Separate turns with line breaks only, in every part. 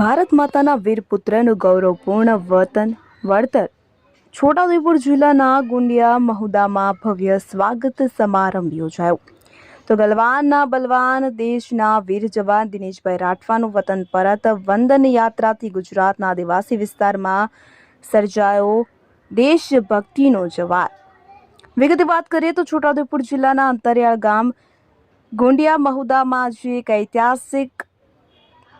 ભારત માતાના વીર પુત્રનું ગૌરવપૂર્ણ વતન વળતર. છોટાઉદેપુર જિલ્લાના ગુંડિયા મહુદામાં ભવ્ય સ્વાગત સમારંભ યોજાયો. તો ગલવાનના બલવાન દેશના વીર જવાન દિનેશભાઈ રાઠવાનું વતન પરત વંદન યાત્રાથી ગુજરાતના આદિવાસી વિસ્તારમાં સર્જાયો દેશભક્તિનો જવાર. વિગતે વાત કરીએ તો છોટાઉદેપુર જિલ્લાના અંતરિયાળ ગામ ગોંડિયા મહુદામાં આજે એક ઐતિહાસિક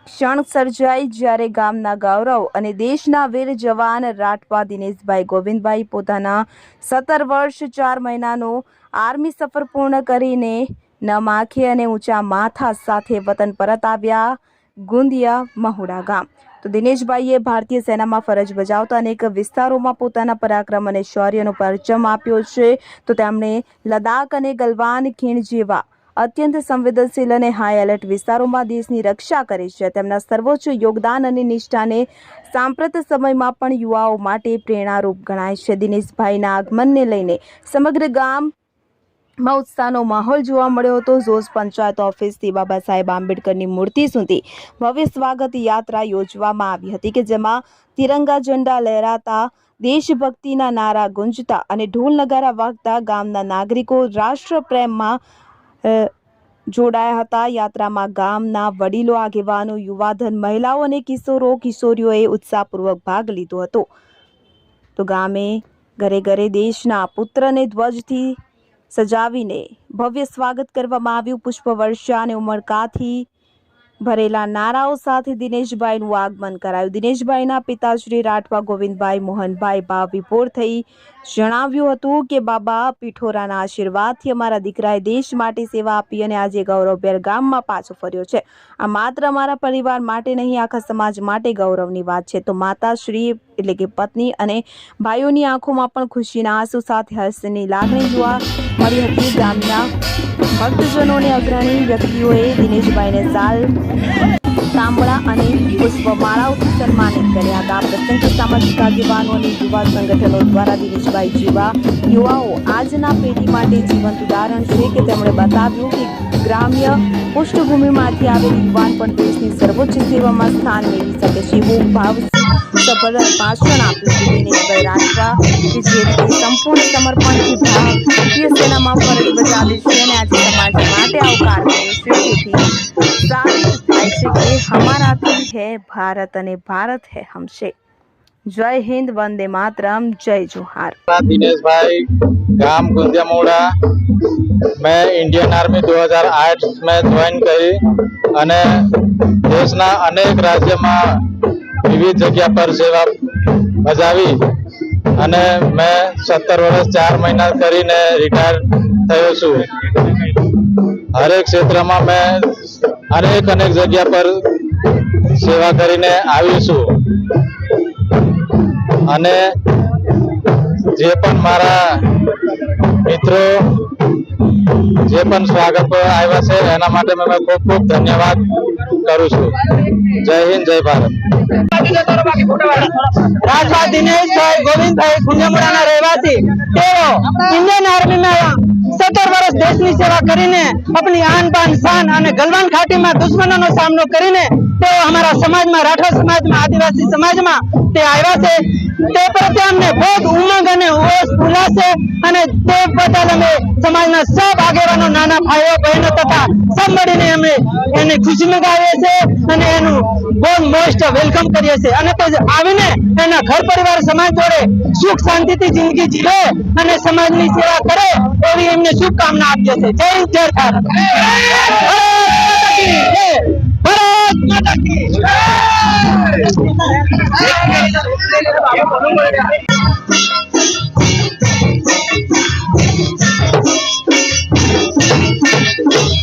ક્ષણ સર્જાઈ જ્યારે ગામના ગૌરવ અને દેશના વીર જવાન રાઠવા દિનેશભાઈ ગોવિંદભાઈ પોતાના સત્તર વર્ષ, ચાર મહિનાનો આર્મી સફર પૂર્ણ કરીને ન માખે અને ઊંચા માથા સાથે વતન પરત આવ્યા ગુંદિયા મહુડા ગામ. તો દિનેશભાઈએ ભારતીય સેનામાં ફરજ બજાવતા અનેક વિસ્તારોમાં પોતાના પરાક્રમ અને શૌર્યનો પરચમ આપ્યો છે. તો તેમણે લદાખ અને ગલવાન ખીણ જેવા અત્યંત સંવેદનશીલ અને હાઈ એલર્ટ વિસ્તારોમાં દેશની રક્ષા કરે છે. તેમના સર્વોચ્ચ યોગદાન અને નિષ્ઠાને સાંપ્રત સમયમાં પણ યુવાઓ માટે પ્રેરણારૂપ ગણાય છે. દિનેશભાઈના આગમનને લઈને સમગ્ર ગામમાં ઉત્સાહનો માહોલ જોવા મળ્યો હતો. ઝોઝ પંચાયત ઓફિસથી બાબા સાહેબ આંબેડકરની મૂર્તિ સુધી ભવ્ય સ્વાગત યાત્રા યોજવામાં આવી હતી કે જેમાં તિરંગા ઝંડા લહેરાતા દેશભક્તિના નારા ગુંજતા અને ઢોલ નગારા વાગતા ગામના નાગરિકો રાષ્ટ્રપ્રેમમાં અ, જોડાયા હતા. યાત્રામાં ગામના વડીલો, આગેવાનો, યુવાધન, મહિલાઓ અને કિશોરો, કિશોરીઓએ ઉત્સાહપૂર્વક ભાગ લીધો હતો. તો ગામે ઘરે ઘરે દેશના પુત્રને ધ્વજથી સજાવીને ભવ્ય સ્વાગત કરવામાં આવ્યું. પુષ્પવર્ષા અને ઉમળકાથી ભરેલા નારાઓ સાથે દિનેશભાઈનું આગમન કરાયું. દિનેશભાઈના પિતાશ્રી રાઠવા ગોવિંદભાઈ મોહનભાઈ ભાવ વિભોર થઈ જણાવ્યું હતું કે, બાબા, પીઠોરાના આશીર્વાદથી અમારા દીકરાએ દેશ માટે સેવા આપી અને આજે ગૌરવભેર ગામમાં પાછો ફર્યો છે. આ માત્ર અમારા પરિવાર માટે નહીં, આખા સમાજ માટે ગૌરવની વાત છે. તો માતાશ્રી એટલે કે પત્ની અને ભાઈઓની આંખોમાં પણ ખુશીના આંસુ સાથે હર્ષની લાગણી જોવા મળી હતી. ગામના ભક્તજનોને અગ્રણી વ્યક્તિઓએ દિનેશભાઈને સાલ તાંબળા અને પુષ્પમાળાઓથી સન્માનિત કર્યા હતા. પ્રસંગે સામાજિક આગેવાનો અને યુવા સંગઠનો દ્વારા દિનેશભાઈ જેવા યુવાઓ આજના પેઢી માટે જીવંત ઉદાહરણ છે કે તેમણે બતાવ્યું કે ગ્રામ્ય પૃષ્ઠભૂમિમાંથી આવેલ યુવાન પણ દેશની સર્વોચ્ચ સેવામાં સ્થાન મેળવી શકે છે. એવું ભાવ સફળ ભાષણ આપ્યું છે દિનેશભાઈ આપવા કે જેથી સંપૂર્ણ સમર્પણથી ભારતીય સેનામાં ફરજ બજાવી છે અને આજે સમાજ માટે આવકાર કર્યો સાબિત થાય છે કે હમારાથી હે ભારત અને ભારત હે હમશે. જય હિન્દ, વંદે માતરમ, જય જોહાર.
દિनेशભાઈ ગામ ગુંજામોડા મેં ઇન્ડિયન આર્મી દો હજાર આઠ મેં જોઈન કરી અને દેશના અનેક રાજ્યમાં વિવિધ જગ્યા પર સેવા બજાવી. અને મેં સત્તર વર્ષ, ચાર મહિના કરીને રિટાયર થયો છું. હરેક ક્ષેત્રમાં મેં અનેક અનેક જગ્યા પર સેવા કરીને આવી છું. અને જે પણ મારા મિત્રો, જે પણ સ્વાગત આવ્યા છે, એના માટે મેં ખૂબ ખૂબ ધન્યવાદ કરું છું. જય હિન્દ, જય ભારત.
રાઠવા દિનેશભાઈ ગોવિંદભાઈ ગુંજામડાના રહેવાસી તેઓ ઇન્ડિયન આર્મીમાં સત્તર વર્ષ દેશની સેવા કરીને આપણી આન બાન શાન અને ગલવાન ખાટીમાં દુશ્મનોનો સામનો કરીને તેઓ અમારા સમાજમાં રાઠવા સમાજમાં આદિવાસી સમાજમાં. તે આવ્યા છે તે પ્રત્યે અમને બહુ ઉમંગ અને ઉલ્લાસ અને તે અમે સમાજના સબ આગેવાનો, નાના ભાઈઓ, બહેનો તથા સબ મળીને અમે એને ખુશી મગાવીએ છીએ અને એનું બહુ મોસ્ટ વેલકમ કરીએ છીએ. અને આવીને એના ઘર પરિવાર, સમાજ જોડે સુખ શાંતિથી જિંદગી જીવે અને સમાજની સેવા કરે એવી એમને શુભકામના આપીએ છીએ. જય જય ભારત. ભારત માતા કી